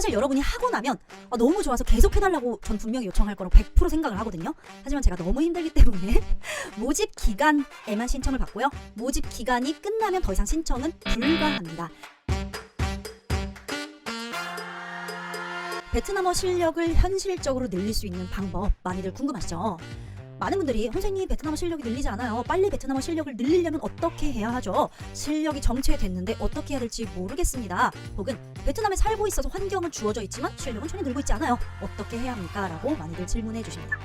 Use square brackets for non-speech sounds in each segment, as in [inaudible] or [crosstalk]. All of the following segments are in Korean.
사실 여러분이 하고 나면 아, 너무 좋아서 계속 해달라고 전 분명히 요청할 거라고 100% 생각을 하거든요. 하지만 제가 너무 힘들기 때문에 [laughs] 모집 기간에만 신청을 받고요. 모집 기간이 끝나면 더 이상 신청은 불가합니다. 베트남어 실력을 현실적으로 늘릴 수 있는 방법 많이들 궁금하시죠? 많은 분들이 선생님 베트남어 실력이 늘리지 않아요. 빨리 베트남어 실력을 늘리려면 어떻게 해야 하죠? 실력이 정체됐는데 어떻게 해야 될지 모르겠습니다. 혹은 베트남에 살고 있어서 환경은 주어져 있지만 실력은 전혀 늘고 있지 않아요. 어떻게 해야 합니까? 라고 많이들 질문해 주십니다.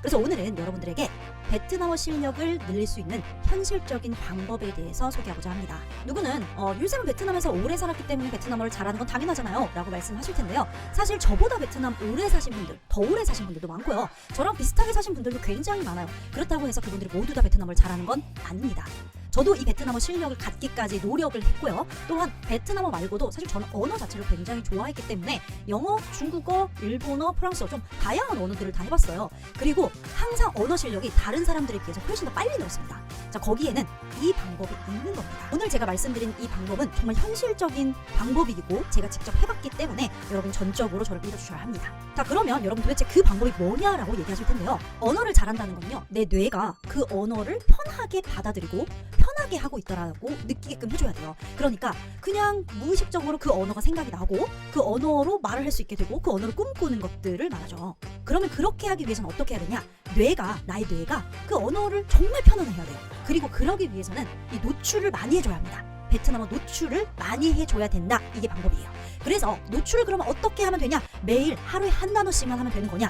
그래서 오늘은 여러분들에게 베트남어 실력을 늘릴 수 있는 현실적인 방법에 대해서 소개하고자 합니다. 누구는 어, 요새는 베트남에서 오래 살았기 때문에 베트남어를 잘하는 건 당연하잖아요. 라고 말씀하실 텐데요. 사실 저보다 베트남 오래 사신 분들, 더 오래 사신 분들도 많고요. 저랑 비슷하게 사신 분들도 굉장히 많아요. 그렇다고 해서 그분들이 모두 다 베트남어를 잘하는 건 아닙니다. 저도 이 베트남어 실력을 갖기까지 노력을 했고요. 또한 베트남어 말고도 사실 저는 언어 자체를 굉장히 좋아했기 때문에 영어, 중국어, 일본어, 프랑스어 좀 다양한 언어들을 다 해봤어요. 그리고 항상 언어 실력이 다른 사람들에 비해서 훨씬 더 빨리 늘었습니다. 자, 거기에는 이 방법이 있는 겁니다. 오늘 제가 말씀드린 이 방법은 정말 현실적인 방법이고 제가 직접 해봤기 때문에 여러분 전적으로 저를 믿어주셔야 합니다. 자, 그러면 여러분 도대체 그 방법이 뭐냐라고 얘기하실 텐데요. 언어를 잘한다는 건요. 내 뇌가 그 언어를 편하게 받아들이고 편하게 하고 있다라고 느끼게끔 해줘야 돼요. 그러니까 그냥 무의식적으로 그 언어가 생각이 나고 그 언어로 말을 할 수 있게 되고 그 언어를 꿈꾸는 것들을 말하죠. 그러면 그렇게 하기 위해서는 어떻게 해야 되냐? 뇌가 나의 뇌가 그 언어를 정말 편안해야 돼요. 그리고 그러기 위해서는 이 노출을 많이 해줘야 합니다. 베트남어 노출을 많이 해줘야 된다. 이게 방법이에요. 그래서 노출을 그러면 어떻게 하면 되냐? 매일 하루에 한 단어씩만 하면 되는 거냐?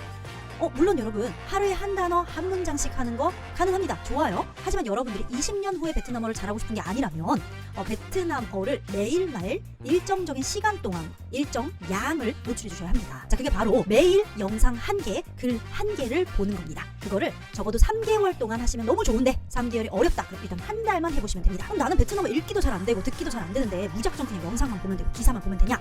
어, 물론 여러분 하루에 한 단어 한 문장씩 하는 거 가능합니다. 좋아요. 하지만 여러분들이 20년 후에 베트남어를 잘하고 싶은 게 아니라면 어, 베트남어를 매일매일 일정적인 시간 동안 일정 양을 노출해 주셔야 합니다. 자, 그게 바로 매일 영상 한 개, 글 한 개를 보는 겁니다. 그거를 적어도 3개월 동안 하시면 너무 좋은데 3개월이 어렵다. 그럼 일단 한 달만 해보시면 됩니다. 그럼 나는 베트남어 읽기도 잘 안 되고 듣기도 잘 안 되는데 무작정 그냥 영상만 보면 되고 기사만 보면 되냐?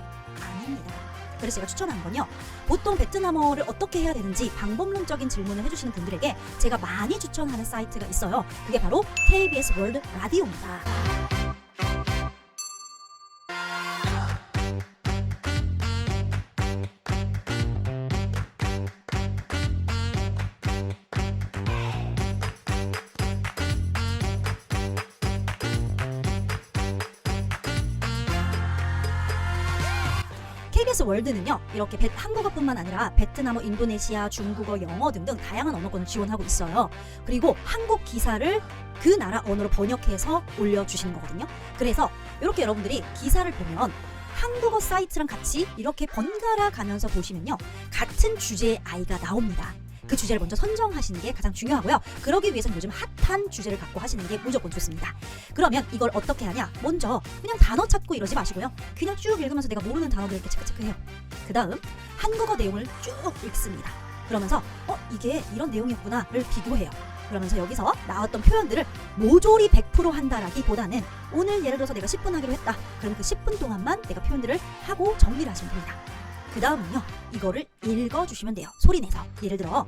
그래서 제가 추천하는 건요. 보통 베트남어를 어떻게 해야 되는지 방법론적인 질문을 해주시는 분들에게 제가 많이 추천하는 사이트가 있어요. 그게 바로 KBS 월드 라디오입니다. KBS 월드는요 이렇게 베- 한국어뿐만 아니라 베트남어, 인도네시아, 중국어, 영어 등등 다양한 언어권을 지원하고 있어요. 그리고 한국 기사를 그 나라 언어로 번역해서 올려주시는 거거든요. 그래서 이렇게 여러분들이 기사를 보면 한국어 사이트랑 같이 이렇게 번갈아 가면서 보시면요 같은 주제의 아이가 나옵니다. 그 주제를 먼저 선정하시는 게 가장 중요하고요. 그러기 위해서는 요즘 핫한 주제를 갖고 하시는 게 무조건 좋습니다. 그러면 이걸 어떻게 하냐? 먼저 그냥 단어 찾고 이러지 마시고요. 그냥 쭉 읽으면서 내가 모르는 단어들 이렇게 체크체크해요. 그 다음 한국어 내용을 쭉 읽습니다. 그러면서 어 이게 이런 내용이었구나를 비교해요. 그러면서 여기서 나왔던 표현들을 모조리 100% 한다라기보다는 오늘 예를 들어서 내가 10분 하기로 했다. 그럼 그 10분 동안만 내가 표현들을 하고 정리를 하시면 됩니다. 그 다음은요 이거를 읽어주시면 돼요 소리 내서 예를 들어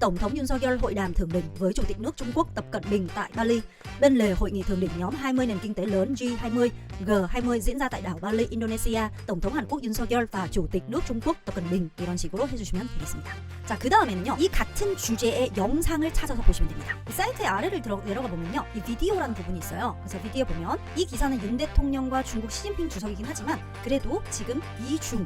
Tổng thống Yoon suk yeol hội đàm thượng đỉnh với Chủ tịch nước Trung Quốc Tập Cận Bình tại Bali. Bên lề hội nghị thượng đỉnh nhóm 20 nền kinh tế lớn G20, G20 diễn ra tại đảo Bali, Indonesia. Tổng thống Hàn Quốc Yoon suk yeol và Chủ tịch nước Trung Quốc Tập Cận Bình 이런 식으로 해주시면 되겠습니다. 자, 그 다음에는요, 이 같은 주제의 영상을 찾아서 보시면 됩니다. 이 사이트의 아래를 들어 내려가 보면요, 이 비디오라는 부분이 있어요. 그래서 비디오 보면 이 기사는 윤 대통령과 중국 시진핑 주석이긴 하지만 그래도 지금 이중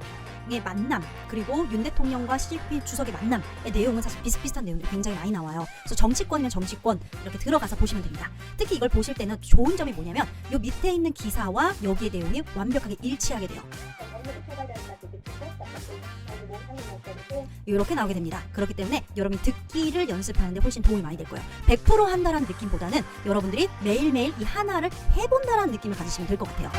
의 만남 그리고 윤 대통령과 시진핑 주석의 만남의 내용은 사실 비슷비슷한 내용들이 굉장히 많이 나와요. 그래서 정치권이면 정치권 이렇게 들어가서 보시면 됩니다. 특히 이걸 보실 때는 좋은 점이 뭐냐면 요 밑에 있는 기사와 여기의 내용이 완벽하게 일치하게 돼요. 이렇게 나오게 됩니다. 그렇기 때문에 여러분이 듣기를 연습하는데 훨씬 도움이 많이 될 거예요. 100% 한다라는 느낌보다는 여러분들이 매일매일 이 하나를 해본다라는 느낌을 가지시면 될 것 같아요.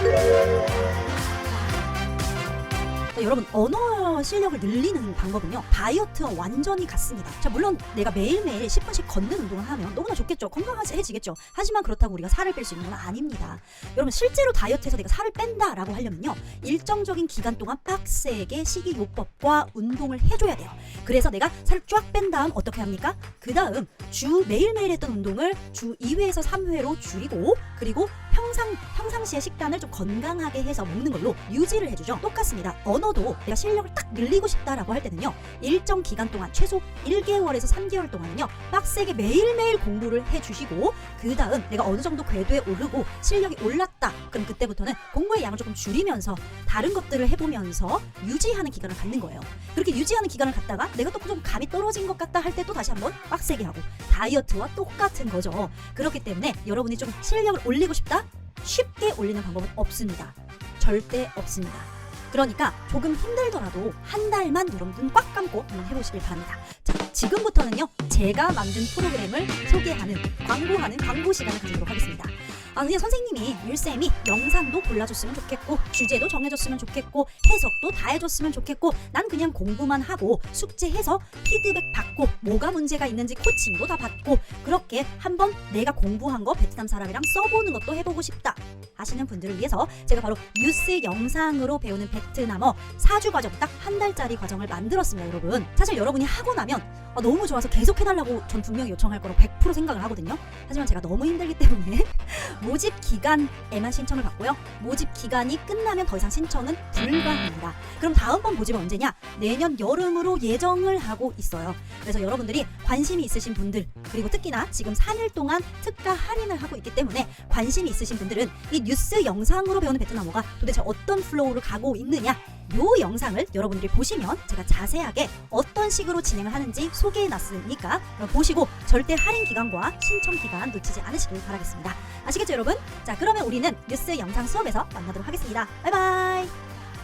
자, 여러분 언어 실력을 늘리는 방법은요 다이어트와 완전히 같습니다. 자 물론 내가 매일매일 10분씩 걷는 운동을 하면 너무나 좋겠죠 건강해지겠죠. 하지만 그렇다고 우리가 살을 뺄 수 있는 건 아닙니다. 여러분 실제로 다이어트해서 내가 살을 뺀다 라고 하려면요 일정적인 기간 동안 빡세게 식이요법과 운동을 해줘야 돼요. 그래서 내가 살을 쫙 뺀 다음 어떻게 합니까? 그 다음 주 매일매일 했던 운동을 주 2회에서 3회로 줄이고 그리고 평상 평상시에 식단을 좀 건강하게 해서 먹는 걸로 유지를 해주죠. 똑같습니다. 언어도 내가 실력을 딱딱 늘리고 싶다라고 할 때는요. 일정 기간 동안 최소 1개월에서 3개월 동안은요. 빡세게 매일매일 공부를 해주시고 그 다음 내가 어느 정도 궤도에 오르고 실력이 올랐다. 그럼 그때부터는 공부의 양을 조금 줄이면서 다른 것들을 해보면서 유지하는 기간을 갖는 거예요. 그렇게 유지하는 기간을 갖다가 내가 또 좀 감이 떨어진 것 같다 할 때 또 다시 한번 빡세게 하고 다이어트와 똑같은 거죠. 그렇기 때문에 여러분이 좀 실력을 올리고 싶다? 쉽게 올리는 방법은 없습니다. 절대 없습니다. 그러니까 조금 힘들더라도 한 달만 여러분 눈 꽉 감고 한번 해보시길 바랍니다. 자, 지금부터는요, 제가 만든 프로그램을 소개하는, 광고하는 광고 시간을 가지도록 하겠습니다. 아, 그냥 선생님이, 일쌤이 영상도 골라줬으면 좋겠고, 주제도 정해줬으면 좋겠고, 해석도 다 해줬으면 좋겠고, 난 그냥 공부만 하고, 숙제해서 피드백 받고, 뭐가 문제가 있는지 코칭도 다 받고, 그렇게 한번 내가 공부한 거 베트남 사람이랑 써보는 것도 해보고 싶다. 하시는 분들을 위해서 제가 바로 뉴스 영상으로 배우는 베트남어 4주 과정 딱 한 달짜리 과정을 만들었습니다, 여러분. 사실 여러분이 하고 나면 아, 너무 좋아서 계속 해달라고 전 분명히 요청할 거라고 100% 생각을 하거든요. 하지만 제가 너무 힘들기 때문에 [laughs] 모집 기간에만 신청을 받고요. 모집 기간이 끝나면 더 이상 신청은 불가합니다. 그럼 다음번 모집은 언제냐? 내년 여름으로 예정을 하고 있어요. 그래서 여러분들이 관심이 있으신 분들 그리고 특히나 지금 3일 동안 특가 할인을 하고 있기 때문에 관심이 있으신 분들은 이 뉴스 영상으로 배우는 베트남어가 도대체 어떤 플로우를 가고 있느냐 요 영상을 여러분들이 보시면 제가 자세하게 어떤 식으로 진행을 하는지 소개해 놨으니까 보시고 절대 할인 기간과 신청 기간 놓치지 않으시길 바라겠습니다. 아시겠죠 여러분? 자 그러면 우리는 뉴스 영상 수업에서 만나도록 하겠습니다. 바이바이